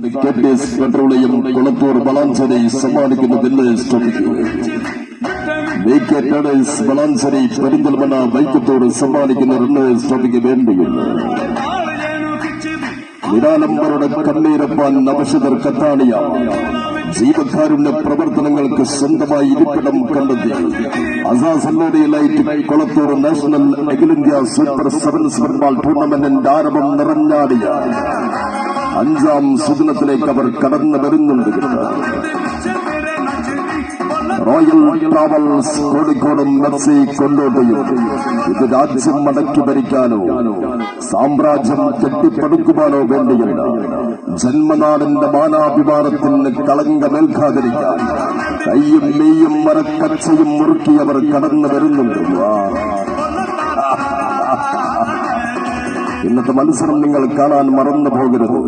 കെഡ്നീസ് petroleum Kulathur Valanchery സമ്മാനിക്കുന്ന village വൈക്കത്തോട് traders Valanchery Vaikkathur സമ്മാനിക്കുന്ന റണ്ണേഴ്സ് ട്രോഫിക്ക് വേണ്ടിയുണ്ട് നിരാലംബരുടെ കണ്ണീരപ്പാൻ നവശതർ കത്താണിയ ജീവകാരുണ്യ പ്രവർത്തനങ്ങൾക്ക് സ്വന്തമായി ഇരിപ്പിടം കണ്ടെത്തി. ലൈറ്റ് കൊളത്തൂർ നാഷണൽ അഖിലേന്ത്യാ സൂപ്പർ സെവൻസ് ഫുട്ബോൾ ടൂർണമെന്റിന്റെ ആരംഭം നിറഞ്ഞാടിയ അഞ്ചാം സുദിനത്തിലേക്ക് അവർ കടന്നു വരുന്നുണ്ട്. റോയൽ ട്രാവൽസ് കോഴിക്കോടും മെസ്സി കൊണ്ടോട്ടയും ഇത് രാജ്യം മടക്കി ഭരിക്കാനോ സാമ്രാജ്യം കെട്ടിപ്പടുക്കുവാനോ വേണ്ടിയല്ല. ജന്മനാടിന്റെ മാനാഭിമാനത്തിന് കളങ്കമേൽക്കാതിരിക്കാൻ കയ്യും മെയ്യും മരക്കച്ചയും മുറുക്കിയവർ കടന്നു വരുന്നുണ്ട്. ഇന്നത്തെ മത്സരം നിങ്ങൾ കാണാൻ മറന്നു പോകരുത്.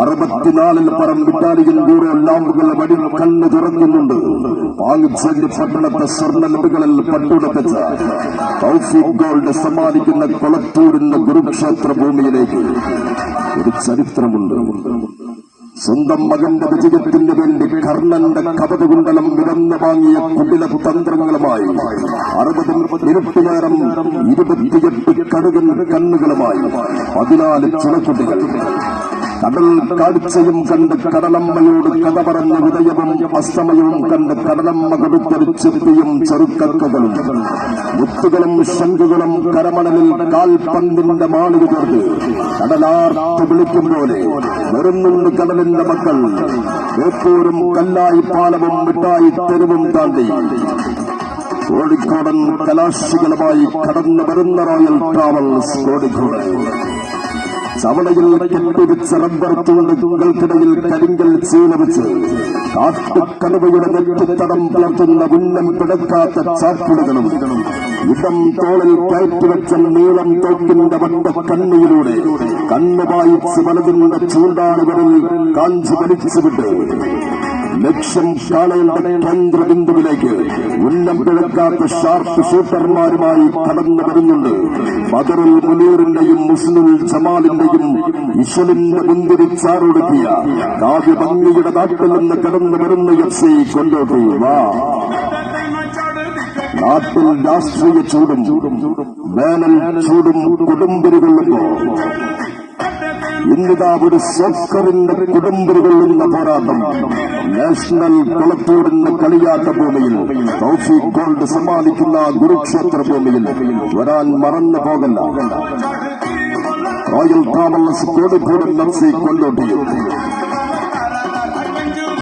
അറുപത്തിനാലിൽ പരം ഇറ്റാലിയൻ ദൂരെ ലാമ്പുകൾ വടി കണ്ണു തുറക്കുന്നുണ്ട്. പാകിസ്ഥാന്റെ പട്ടണത്തെ സ്വർണ ലഭികളിൽ പട്ടുടപ്പിച്ച ഗോൾഡ് സമ്മാനിക്കുന്ന കൊളത്തൂരിന്റെ കുരുക്ഷേത്ര ഭൂമിയിലേക്ക് ഒരു ചരിത്രമുണ്ട്. സ്വന്തം മകന്റെ വിജയത്തിന് വേണ്ടി കർണന്റെ കപതകുണ്ടലം വിടന്നു വാങ്ങിയ കുടില തന്ത്രങ്ങളുമായി അറുപത് മിനിറ്റ് നേരം ഇരുപത്തിയെട്ട് കടുകൻ കണ്ണുകളുമായി പതിനാല് ചുണക്കുട്ടികൾ കടൽ കാഴ്ചയും കണ്ട് കടലമ്മയോട് കഥ പറഞ്ഞ ഉദയവും അസ്തമയവും കണ്ട് കടലമ്മ കൊടുത്തൊരു ചെപ്പിയും ചെറുക്കക്കകളും മുത്തുകളും ശംഖുകളും കരമണലിൽ കാൽപന്തിന്റെ മാളിക ചേർത്ത് കടലാർത്ത് വിളിക്കും പോലെ വരുന്നുണ്ട് കടലിന്റെ മക്കൾ വേപ്പൂരും കല്ലായി പാലവും മിഠായി തെരുവും താണ്ടി. കോഴിക്കോടൻ കലാശികളുമായി കടന്നു വരുന്ന റോയൽ ട്രാവൽസ് കോഴിക്കോട്. ചവളയിൽ കെട്ടിവെച്ച റബ്ബർ തൂണ്ടുകൾക്കിടയിൽ കരിങ്കൽ ചീലവെച്ച് കാട്ടുകടുവയുടെ നെറ്റിത്തടം പുലർത്തുന്ന ഉന്നം പിടക്കാത്ത ചാപ്പിടുകളും ഇടം തോളിൽ കയറ്റിവെച്ച നീളം തോക്കിന്റെ വട്ട കണ്ണിയിലൂടെ കണ്ണു വായിച്ച് വലതിന്റെ ചൂണ്ടാളുകളിൽ കാഞ്ചു വലിച്ചുവിട്ട് ലക്ഷ്യം കേന്ദ്ര കേന്ദ്രബിന്ദുവിലേക്ക് ഉന്നം പിഴക്കാത്ത ഷാർപ്പ് ഷൂട്ടർമാരുമായി കടന്നു വരുന്നുണ്ട്. ബദറുൽ മുനീറിന്റെയും മുസ്ലിം ജമാലിന്റെയും ഇഷലിന്റെ മുന്തിരി ചാറൊടുക്കിയ കാവ്യഭംഗിയുടെ നാട്ടിൽ നിന്ന് കടന്നു വരുന്ന എഫ്സി സി വാ. നാട്ടിൽ രാഷ്ട്രീയ ചൂടും വേനൽ ചൂടും കൊടുമ്പിരികൊള്ളുമ്പോ ഇന്നിതാ ഒരു സോക്കറിന്റെ കൊടുമ്പിരികൊള്ളുന്ന പോരാട്ടം. നാഷണൽ കുളത്തൂരിന്റെ കളിയാട്ട ഭൂമിയിൽ തൗഫീഖ് ഗോൾഡ് സമ്മാനിക്കുന്ന കുരുക്ഷേത്ര ഭൂമിയിൽ വരാൻ മറന്നു പോകല്ല റോയൽ ട്രാവൽസ് കോഴിക്കോട് നർസി കൊണ്ടോട്ടിയും